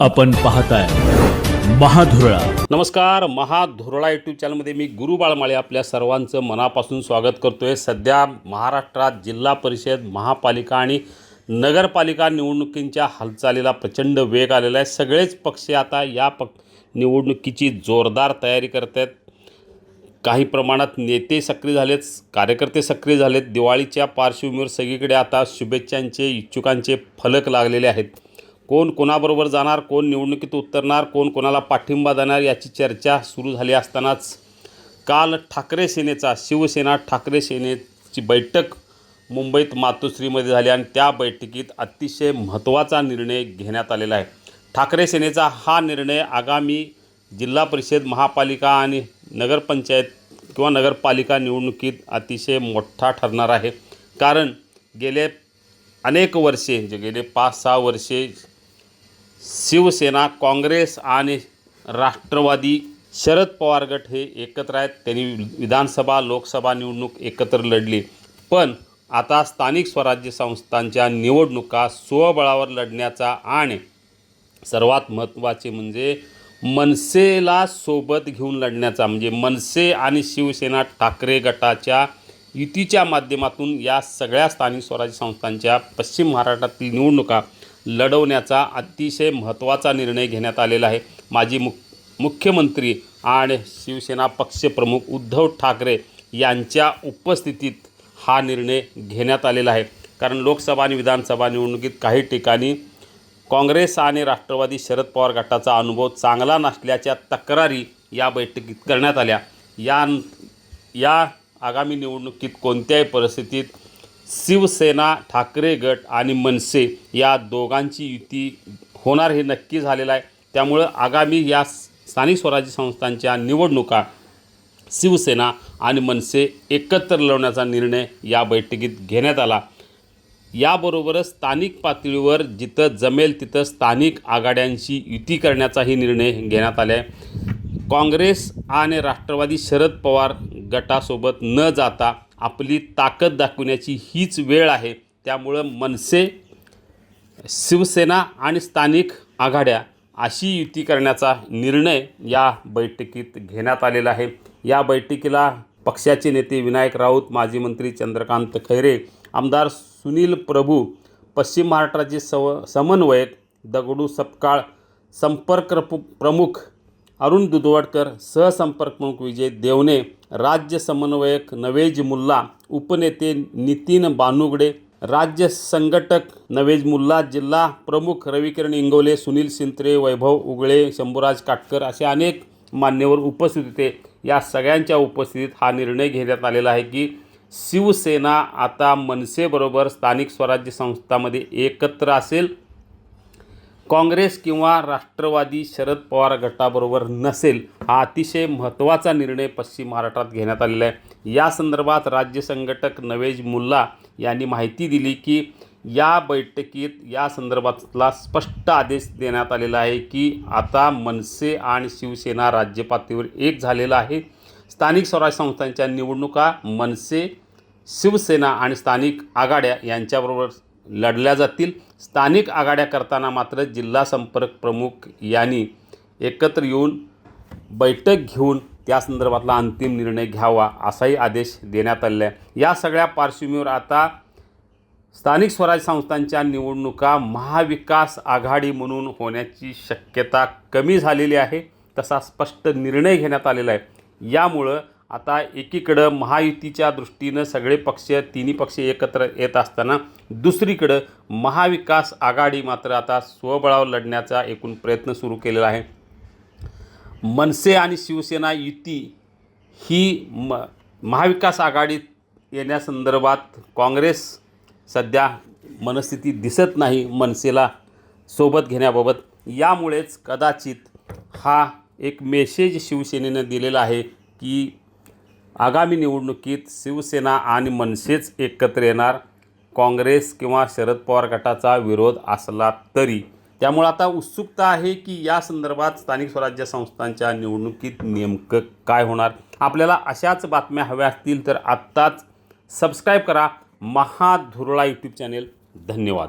आपण पाहताय महाधुरळा. नमस्कार महाधुरळा युट्यूब चॅनलमध्ये मी गुरु बाळमाळे आपल्या सर्वांचं मनापासून स्वागत करतोय. सध्या महाराष्ट्रात जिल्हा परिषद महापालिका आणि नगरपालिका निवडणुकींच्या हालचालीला प्रचंड वेग आलेला आहे. सगळेच पक्ष आता या पक निवडणुकीची जोरदार तयारी करत आहेत. काही प्रमाणात नेते सक्रिय झालेत कार्यकर्ते सक्रिय झालेत. दिवाळीच्या पार्श्वभूमीवर सगळीकडे आता शुभेच्छांचे इच्छुकांचे फलक लागलेले आहेत. कोण कोणाबरोबर जाणार कोण निवडणुकीत उतरणार कोण कोणाला पाठिंबा देणार याची चर्चा सुरू झाली असतानाच काल ठाकरे सेनेचा शिवसेना ठाकरे सेनेची बैठक मुंबईत मातोश्रीमध्ये झाली आणि त्या बैठकीत अतिशय महत्त्वाचा निर्णय घेण्यात आलेला आहे. ठाकरे सेनेचा हा निर्णय आगामी जिल्हा परिषद महापालिका आणि नगरपंचायत किंवा नगरपालिका निवडणुकीत अतिशय मोठा ठरणार आहे. कारण गेले अनेक वर्षे जे गेले पाच सहा वर्षे शिवसेना काँग्रेस आणि राष्ट्रवादी शरद पवार गट हे एकत्र आहेत. त्यांनी विधानसभा लोकसभा निवडणूक एकत्र लढली. पण आता स्थानिक स्वराज्य संस्थांच्या निवडणुका स्वबळावर लढण्याचा आणि सर्वात महत्त्वाचे म्हणजे मनसेला सोबत घेऊन लढण्याचा म्हणजे मनसे आणि शिवसेना ठाकरे गटाच्या युतीच्या माध्यमातून या सगळ्या स्थानिक स्वराज्य संस्थांच्या पश्चिम महाराष्ट्रातील निवडणुका लढवण्याचा अतिशय महत्त्वाचा निर्णय घेण्यात आलेला आहे. माजी मुख मुख्यमंत्री आणि शिवसेना पक्षप्रमुख उद्धव ठाकरे यांच्या उपस्थितीत हा निर्णय घेण्यात आलेला आहे. कारण लोकसभा आणि विधानसभा निवडणुकीत काही ठिकाणी काँग्रेस आणि राष्ट्रवादी शरद पवार गटाचा अनुभव चांगला नसल्याच्या तक्रारी या बैठकीत करण्यात आल्या. या या आगामी निवडणुकीत कोणत्याही परिस्थितीत शिवसेना ठाकरे गट आणि मनसे या दोघांची युती होणार हे नक्की झालेलं आहे. त्यामुळं आगामी या स्थानिक स्वराज्य संस्थांच्या निवडणुका शिवसेना आणि मनसे एकत्र लढवण्याचा निर्णय या बैठकीत घेण्यात आला. याबरोबरच स्थानिक पातळीवर जिथं जमेल तिथं स्थानिक आघाड्यांची युती करण्याचाही निर्णय घेण्यात आला आहे काँग्रेस आणि राष्ट्रवादी शरद पवार गटासोबत न जाता आपली ताकद दाखवण्याची हीच वेळ आहे. त्यामुळं मनसे शिवसेना आणि स्थानिक आघाड्या अशी युती करण्याचा निर्णय या बैठकीत घेण्यात आलेला आहे. या बैठकीला पक्षाचे नेते विनायक राऊत माजी मंत्री चंद्रकांत खैरे आमदार सुनील प्रभू पश्चिम महाराष्ट्राचे सव समन्वयक दगडू सपकाळ संपर्क प्रमुख अरुण दुधवडकर सहसंपर्क प्रमुख विजय देवणे राज्य समन्वयक नवेज मुल्ला उपनेते नितीन बानुगडे राज्य संघटक नवेज मुल्ला जिल्हा प्रमुख रविकिरण इंगोले सुनील सिंत्रे वैभव उगळे शंभूराज काटकर असे अनेक मान्यवर उपस्थित होते. या सगळ्यांच्या उपस्थितीत हा निर्णय घेण्यात आलेला आहे की शिवसेना आता मनसेबरोबर स्थानिक स्वराज्य संस्थांमध्ये एकत्र असेल. काँग्रेस किंवा राष्ट्रवादी शरद पवार गटाबरोबर नसेल हा अतिशय महत्त्वाचा निर्णय पश्चिम महाराष्ट्रात घेण्यात आलेला आहे. या संदर्भात राज्य संघटक नवेज मुल्ला यांनी माहिती दिली की या बैठकीत या संदर्भातला स्पष्ट आदेश देण्यात आलेला आहे की आता मनसे आणि शिवसेना राज्य पातळीवर एक झालेला आहे. स्थानिक स्वराज्य संस्थांच्या निवडणुका मनसे शिवसेना आणि स्थानिक आघाड्या यांच्याबरोबर लढल्या जातील. स्थानिक आघाड्या करताना मात्र जिल्हा संपर्क प्रमुख यांनी एकत्र येऊन बैठक घेऊन त्या संदर्भातला अंतिम निर्णय घ्यावा असाही आदेश देण्यात आलेला आहे. या सगळ्या पार्श्वभूमीवर आता स्थानिक स्वराज्य संस्थांच्या निवडणुका महाविकास आघाडी म्हणून होण्याची शक्यता कमी झालेली आहे. तसा स्पष्ट निर्णय घेण्यात आलेला आहे. यामुळं आता एकीकडं महायुतीच्या दृष्टीनं सगळे पक्ष तिन्ही पक्ष एकत्र येत असताना दुसरीकडं महाविकास आघाडी मात्र आता स्वबळावर लढण्याचा एकूण प्रयत्न सुरू केलेला आहे. मनसे आणि शिवसेना युती ही म महाविकास आघाडीत येण्यासंदर्भात काँग्रेस सध्या मनस्थिती दिसत नाही मनसेला सोबत घेण्याबाबत. यामुळेच कदाचित हा एक मेसेज शिवसेनेनं दिलेला आहे की आगामी निवडणुकीत शिवसेना आणि मनसेच एकत्र येणार. काँग्रेस किंवा शरद पवार गटाचा विरोध असला तरी. त्यामुळं आता उत्सुकता आहे की या संदर्भात स्थानिक स्वराज्य संस्थांच्या निवडणुकीत नेमकं काय होणार? आपल्याला अशाच बातम्या हव्या असतील तर आत्ताच सबस्क्राईब करा. महाधुरळा यूट्यूब चॅनेल धन्यवाद.